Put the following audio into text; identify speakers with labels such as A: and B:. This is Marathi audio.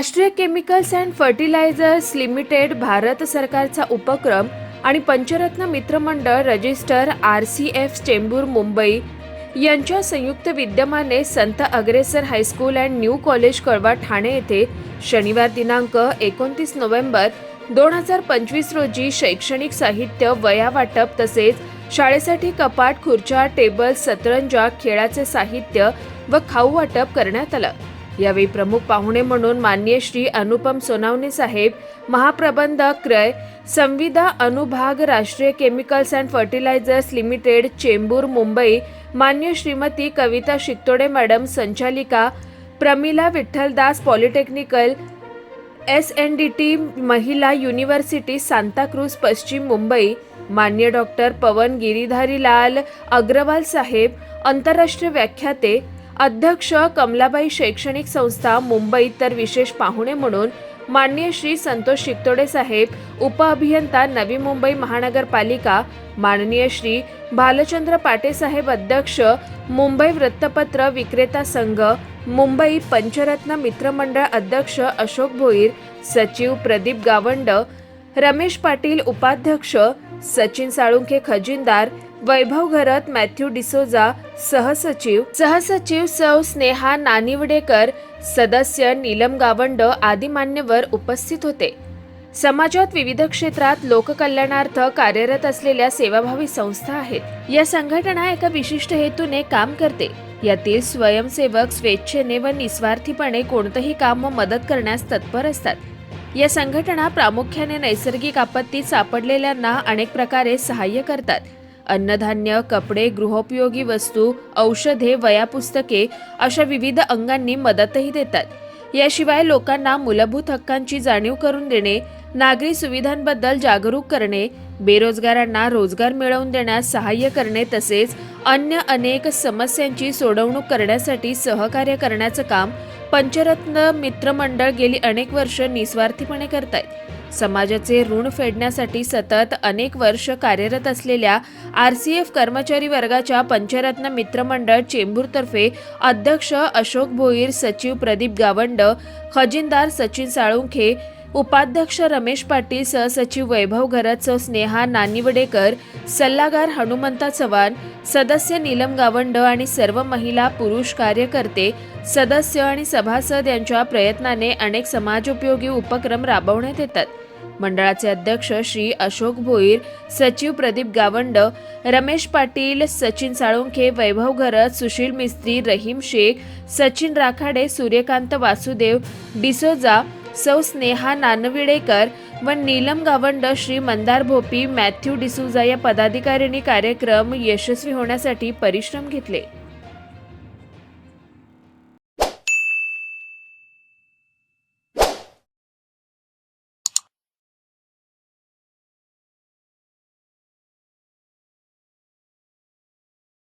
A: Rashtriya chemicals and fertilisers limited Bharat सरकारचा उपक्रम आणि Panchratna Mitramandal register R C F Chembur Mumbai यांच्या संयुक्त विद्यमाने संत अग्रेसर हायस्कूल अँड न्यू कॉलेज कळवा ठाणे येथे शनिवार दिनांक एकोणतीस नोव्हेंबर दोन हजार पंचवीस रोजी शैक्षणिक साहित्य वया वाटप तसेच शाळेसाठी कपाट खुर्च्या टेबल सतरंजा खेळाचे साहित्य व खाऊ वाटप करण्यात आलं. यावेळी प्रमुख पाहुणे म्हणून मान्य श्री अनुपम सोनावणे साहेब महाप्रबंधक क्रय संविदा अनुभाग Rashtriya chemicals and fertilisers limited Chembur Mumbai मान्य श्रीमती कविता शिक्तोडे मॅडम संचालिका Pramila Vitthaldas polytechnical S N D T महिला युनिव्हर्सिटी सांताक्रूज पश्चिम मुंबई मान्य डॉक्टर पवन गिरीधारीलाल अग्रवाल साहेब आंतरराष्ट्रीय व्याख्याते अध्यक्ष कमलाबाई शैक्षणिक संस्था मुंबई तर विशेष पाहुणे म्हणून मान्य श्री संतोष शिकतोडे साहेब उपअभियंता नवी मुंबई महानगरपालिका माननीय श्री भालचंद्र पाटे साहेब अध्यक्ष मुंबई वृत्तपत्र विक्रेता संघ मुंबई पंचरत्न मित्रमंडळ अध्यक्ष अशोक भोईर सचिव प्रदीप गावंड रमेश पाटील उपाध्यक्ष सचिन साळुंखे खजिनदार वैभव घरत मॅथ्यू डिसोजा सहसचिव सहसचिव सौ स्नेहा नानिवडेकर सदस्य नीलम गावंड आदी मान्यवर उपस्थित होते. समाजात विविध क्षेत्रात लोककल्याणार्थ कार्यरत असलेल्या सेवाभावी संस्था आहेत. या संघटना एका विशिष्ट हेतूने काम करते. यातील स्वयंसेवक स्वेच्छेने व निस्वार्थीपणे कोणतंही काम व मदत करण्यास तत्पर असतात. या संघटना प्रामुख्याने नैसर्गिक आपत्तीत सापडलेल्यांना अनेक प्रकारे सहाय्य करतात. अन्नधान्य कपडे गृहोपयोगी वस्तू औषधे वयापुस्तके अशा विविध अंगांनी मदतही देतात. याशिवाय लोकांना मूलभूत हक्कांची जाणीव करून देणे नागरी सुविधांबद्दल जागरूक करणे बेरोजगारांना रोजगार मिळवून देण्यास सहाय्य करणे तसेच अन्य अनेक समस्यांची सोडवणूक करण्यासाठी सहकार्य करण्याचं काम पंचरत्न मित्रमंडळ गेली अनेक वर्ष निस्वार्थीपणे करत आहेत समाजाचे ऋण फेडण्यासाठी सतत अनेक वर्ष कार्यरत असलेल्या आर सी एफ कर्मचारी वर्गाच्या पंचरत्न मित्रमंडळ चेंबूरतर्फे अध्यक्ष अशोक भोईर सचिव प्रदीप गावंड खजिनदार सचिन साळुंखे उपाध्यक्ष रमेश पाटील सहसचिव वैभव घरत स्नेहा नानिवडेकर सल्लागार हनुमंता चव्हाण सदस्य नीलम गावंड आणि सर्व महिला पुरुष कार्यकर्ते सदस्य आणि सभासद यांच्या प्रयत्नाने अनेक समाजोपयोगी उपक्रम राबवण्यात येतात. मंडळाचे अध्यक्ष श्री अशोक भोईर सचिव प्रदीप गावंड रमेश पाटील सचिन साळुंखे वैभव घरत सुशील मिस्त्री रहीम शेख सचिन राखाडे सूर्यकांत वासुदेव डिसोजा सौ स्नेहा नानविडेकर व नीलम गावंड श्री मंदार भोपी मॅथ्यू डिसूजा या पदाधिकाऱ्यांनी कार्यक्रम यशस्वी होण्यासाठी परिश्रम घेतले.